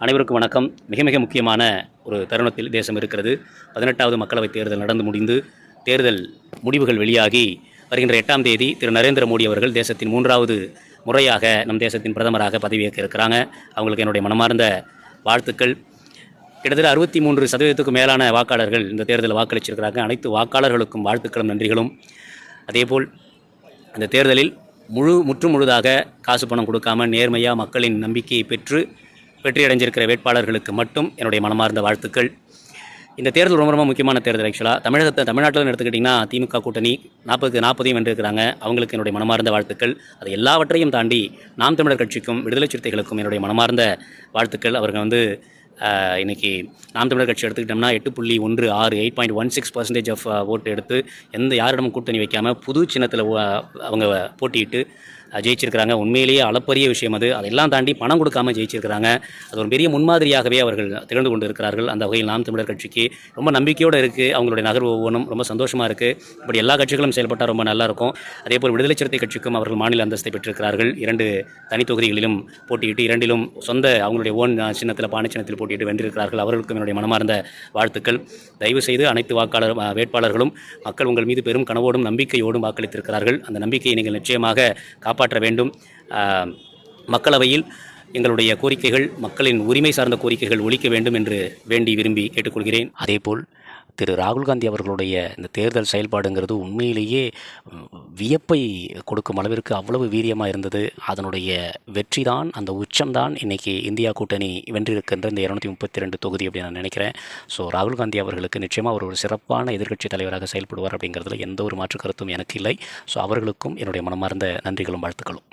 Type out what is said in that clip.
அனைவருக்கும் வணக்கம். மிக மிக முக்கியமான ஒரு தருணத்தில் தேசம் இருக்கிறது. பதினெட்டாவது மக்களவைத் தேர்தல் நடந்து முடிந்து தேர்தல் முடிவுகள் வெளியாகி வருகின்ற எட்டாம் தேதி திரு. நரேந்திர மோடி அவர்கள் தேசத்தின் மூன்றாவது முறையாக நம் தேசத்தின் பிரதமராக பதவியேற்க இருக்கிறாங்க. அவங்களுக்கு என்னுடைய மனமார்ந்த வாழ்த்துக்கள். கிட்டத்தட்ட அறுபத்தி மூன்று சதவீதத்துக்கும் மேலான வாக்காளர்கள் இந்த தேர்தலில் வாக்களிச்சிருக்கிறாங்க. அனைத்து வாக்காளர்களுக்கும் வாழ்த்துக்களும் நன்றிகளும். அதேபோல் அந்த தேர்தலில் முழு முற்று முழுதாக காசு பணம் கொடுக்காமல் நேர்மையாக மக்களின் நம்பிக்கையை பெற்று வெற்றி அடைஞ்சிருக்கிற வேட்பாளர்களுக்கு மட்டும் என்னுடைய மனமார்ந்த வாழ்த்துக்கள். இந்த தேர்தல் ரொம்ப ரொம்ப முக்கியமான தேர்தல் ஆக்சுவலாக தமிழகத்தை தமிழ்நாட்டில் எடுத்துக்கிட்டிங்கன்னா திமுக கூட்டணி நாற்பதுக்கு நாற்பதையும் வென்றிருக்கிறாங்க. அவங்களுக்கு என்னுடைய மனமார்ந்த வாழ்த்துக்கள். அது எல்லாவற்றையும் தாண்டி நாம் தமிழர் கட்சிக்கும் விடுதலை சிறுத்தைகளுக்கும் என்னுடைய மனமார்ந்த வாழ்த்துக்கள். அவர்கள் வந்து இன்றைக்கி நாம் தமிழர் கட்சி எடுத்துக்கிட்டோம்னா எட்டு புள்ளி ஒன்று ஆறு eight point one six percentage of ஓட்டு எடுத்து எந்த யாரிடமும் கூட்டணி வைக்காமல் புது சின்னத்தில் அவங்க போட்டியிட்டு ஜெயிச்சிருக்கிறாங்க. உண்மையிலேயே அளப்பரிய விஷயம் அது. அதெல்லாம் தாண்டி பணம் கொடுக்காம ஜெயிச்சிருக்கிறாங்க. அது ஒரு பெரிய முன்மாதிரியாகவே அவர்கள் திகழ்ந்து கொண்டு இருக்கிறார்கள் அந்த வகையில் நாம் தமிழர் கட்சிக்கு ரொம்ப நம்பிக்கையோடு இருக்குது அவங்களுடைய நகர்வு ஒவ்வொன்றும் ரொம்ப சந்தோஷமாக இருக்குது இப்படி எல்லா கட்சிகளும் செயல்பட்டால் ரொம்ப நல்லாயிருக்கும் அதே போல் விடுதலை சிறுத்தை கட்சிக்கும் அவர்கள் மாநில அந்தஸ்தை பெற்றிருக்கிறார்கள். இரண்டு தனி தொகுதிகளிலும் போட்டியிட்டு இரண்டிலும் சொந்த அவங்களுடைய ஓன் சின்னத்தில் பானை சின்னத்தில் போட்டியிட்டு வென்றிருக்கிறார்கள். அவர்களுக்கும் என்னுடைய மனமார்ந்த வாழ்த்துக்கள். தயவு செய்து அனைத்து வாக்காளர் வேட்பாளர்களும் மக்கள் உங்கள் மீது பெரும் கனவோடும் நம்பிக்கையோடும் வாக்களித்திருக்கிறார்கள். அந்த நம்பிக்கையை நீங்கள் நிச்சயமாக காப்பாற்ற வேண்டும். மக்களவையில் எங்களுடைய கோரிக்கைகள் மக்களின் உரிமை சார்ந்த கோரிக்கைகள் ஒழிக்க வேண்டும் என்று வேண்டி விரும்பி கேட்டுக்கொள்கிறேன். அதேபோல் திரு ராகுல் காந்தி அவர்களுடைய இந்த தேர்தல் செயல்பாடுங்கிறது உண்மையிலேயே வியப்பை கொடுக்கும் அளவிற்கு அவ்வளவு வீரியமாக இருந்தது. அதனுடைய வெற்றி தான் அந்த உச்சம்தான் இன்றைக்கி இந்தியா கூட்டணி வென்றிருக்கின்ற இந்த இரநூத்தி முப்பத்தி ரெண்டு தொகுதி அப்படின்னு நான் நினைக்கிறேன். ஸோ ராகுல் காந்தி அவர்களுக்கு நிச்சயமாக அவர் ஒரு சிறப்பான எதிர்க்கட்சி தலைவராக செயல்படுவார் அப்படிங்கிறதுல எந்த ஒரு மாற்று கருத்தும் எனக்கு இல்லை. ஸோ அவர்களுக்கும் என்னுடைய மனமார்ந்த நன்றிகளும் வாழ்த்துக்களும்.